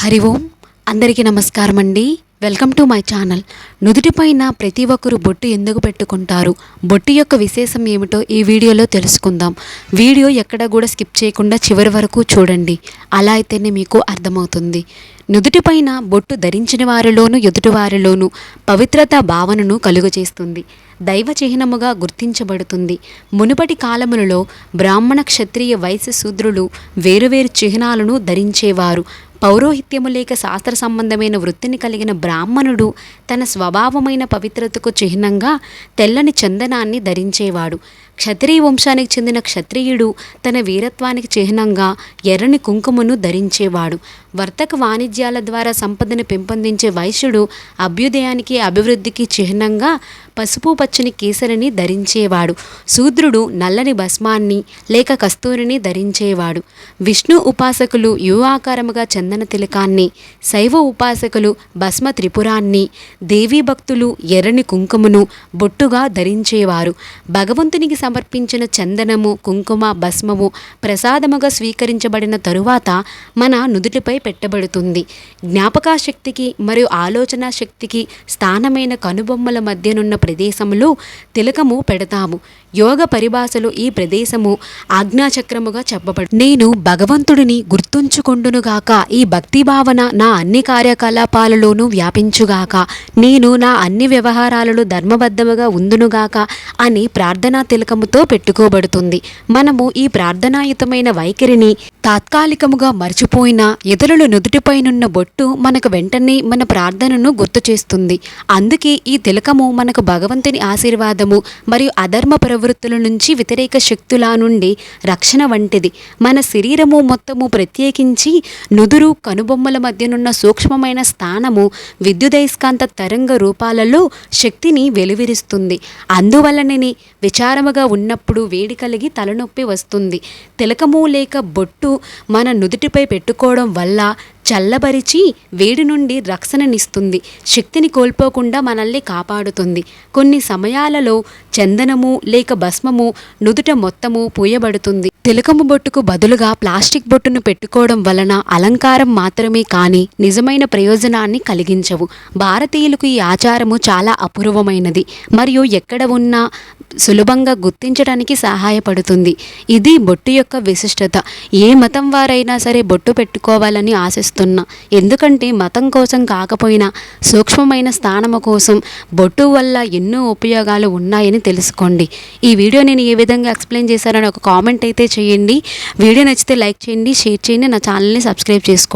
హరి ఓం. అందరికీ నమస్కారం అండి వెల్కమ్ టు మై ఛానల్. నుదుటిపైన ప్రతి ఒక్కరు బొట్టు ఎందుకు పెట్టుకుంటారు? బొట్టు యొక్క విశేషం ఏమిటో ఈ వీడియోలో తెలుసుకుందాం. వీడియో ఎక్కడ కూడా స్కిప్ చేయకుండా చివరి వరకు చూడండి. అలా అయితేనే మీకు అర్థమవుతుంది. నుదుటిపైన బొట్టు ధరించిన వారిలోనూ ఎదుటివారిలోనూ పవిత్రత భావనను కలుగజేస్తుంది. దైవ చిహ్నముగా గుర్తించబడుతుంది. మునుపటి కాలములలో బ్రాహ్మణ క్షత్రియ వైశ్య శూద్రులు వేరువేరు చిహ్నాలను ధరించేవారు. పౌరోహిత్యము లేక శాస్త్ర సంబంధమైన వృత్తిని కలిగిన బ్రాహ్మణుడు తన స్వభావమైన పవిత్రతకు చిహ్నంగా తెల్లని చందనాన్ని ధరించేవాడు. క్షత్రియ వంశానికి చెందిన క్షత్రియుడు తన వీరత్వానికి చిహ్నంగా ఎర్రని కుంకుమను ధరించేవాడు. వర్తక వాణిజ్యాల ద్వారా సంపదను పెంపొందించే వైశ్యుడు అభ్యుదయానికి అభివృద్ధికి చిహ్నంగా పసుపు పచ్చని కేసరిని ధరించేవాడు. శూద్రుడు నల్లని భస్మాన్ని లేక కస్తూరిని ధరించేవాడు. విష్ణు ఉపాసకులు యువాకారముగా చందన తిలకాన్ని శైవ ఉపాసకులు భస్మ త్రిపురాన్ని దేవీ భక్తులు ఎర్రని కుంకుమను బొట్టుగా ధరించేవారు. భగవంతునికి సమర్పించిన చందనము కుంకుమ భస్మము ప్రసాదముగా స్వీకరించబడిన తరువాత మన నుదుటిపై పెట్టబడుతుంది. జ్ఞాపకాశక్తికి మరియు ఆలోచన శక్తికి స్థానమైన కనుబొమ్మల మధ్యనున్న ప్రదేశంలో తిలకము పెడతాము. యోగ పరిభాషలో ఈ ప్రదేశము ఆజ్ఞాచక్రముగా చెప్పబడు. నేను భగవంతుడిని గుర్తుంచుకొండునుగాక ఈ భక్తి భావన నా అన్ని కార్యకలాపాలలోనూ వ్యాపించుగాక నేను నా అన్ని వ్యవహారాలలో ధర్మబద్ధముగా ఉందునుగాక అని ప్రార్థనా తిలకముతో పెట్టుకోబడుతుంది. మనము ఈ ప్రార్థనాయుతమైన వైఖరిని తాత్కాలికముగా మర్చిపోయిన ఇతరుల నుదుటిపైనున్న బొట్టు మనకు వెంటనే మన ప్రార్థనను గుర్తు చేస్తుంది. అందుకే ఈ తిలకము మనకు భగవంతుని ఆశీర్వాదము మరియు అధర్మ ప్రవృత్తుల నుంచి వ్యతిరేక శక్తుల నుండి రక్షణ వంటిది. మన శరీరము మొత్తము ప్రత్యేకించి నుదురు కనుబొమ్మల మధ్యనున్న సూక్ష్మమైన స్థానము విద్యుదయస్కాంత తరంగ రూపాలలో శక్తిని వెలువిరిస్తుంది. అందువలననే విచారముగా ఉన్నప్పుడు వేడి కలిగి తలనొప్పి వస్తుంది. తిలకము లేక బొట్టు మన నుదుటిపై పెట్టుకోవడం వల్ల చల్లబరిచి వేడి నుండి రక్షణనిస్తుంది శక్తిని కోల్పోకుండా మనల్ని కాపాడుతుంది. కొన్ని సమయాలలో చందనము లేక భస్మము నుదుట మొత్తము పూయబడుతుంది. తిలకము బొట్టుకు బదులుగా ప్లాస్టిక్ బొట్టును పెట్టుకోవడం వలన అలంకారం మాత్రమే కానీ నిజమైన ప్రయోజనాన్ని కలిగించవు. భారతీయులకు ఈ ఆచారము చాలా అపూర్వమైనది. మరియు ఎక్కడ ఉన్నా సులభంగా గుర్తించడానికి సహాయపడుతుంది. ఇది బొట్టు యొక్క విశిష్టత. ఏ మతం వారైనా సరే బొట్టు పెట్టుకోవాలని ఆశిస్తున్నా. ఎందుకంటే మతం కోసం కాకపోయినా సూక్ష్మమైన స్థానము కోసం బొట్టు వల్ల ఎన్నో ఉపయోగాలు ఉన్నాయని తెలుసుకోండి. ఈ వీడియో నేను ఏ విధంగా ఎక్స్ప్లెయిన్ చేశానని ఒక కామెంట్ అయితే చేయండి. వీడియో నచ్చితే లైక్ చేయండి షేర్ చేయండి నా ఛానల్ని సబ్స్క్రైబ్ చేసుకోండి.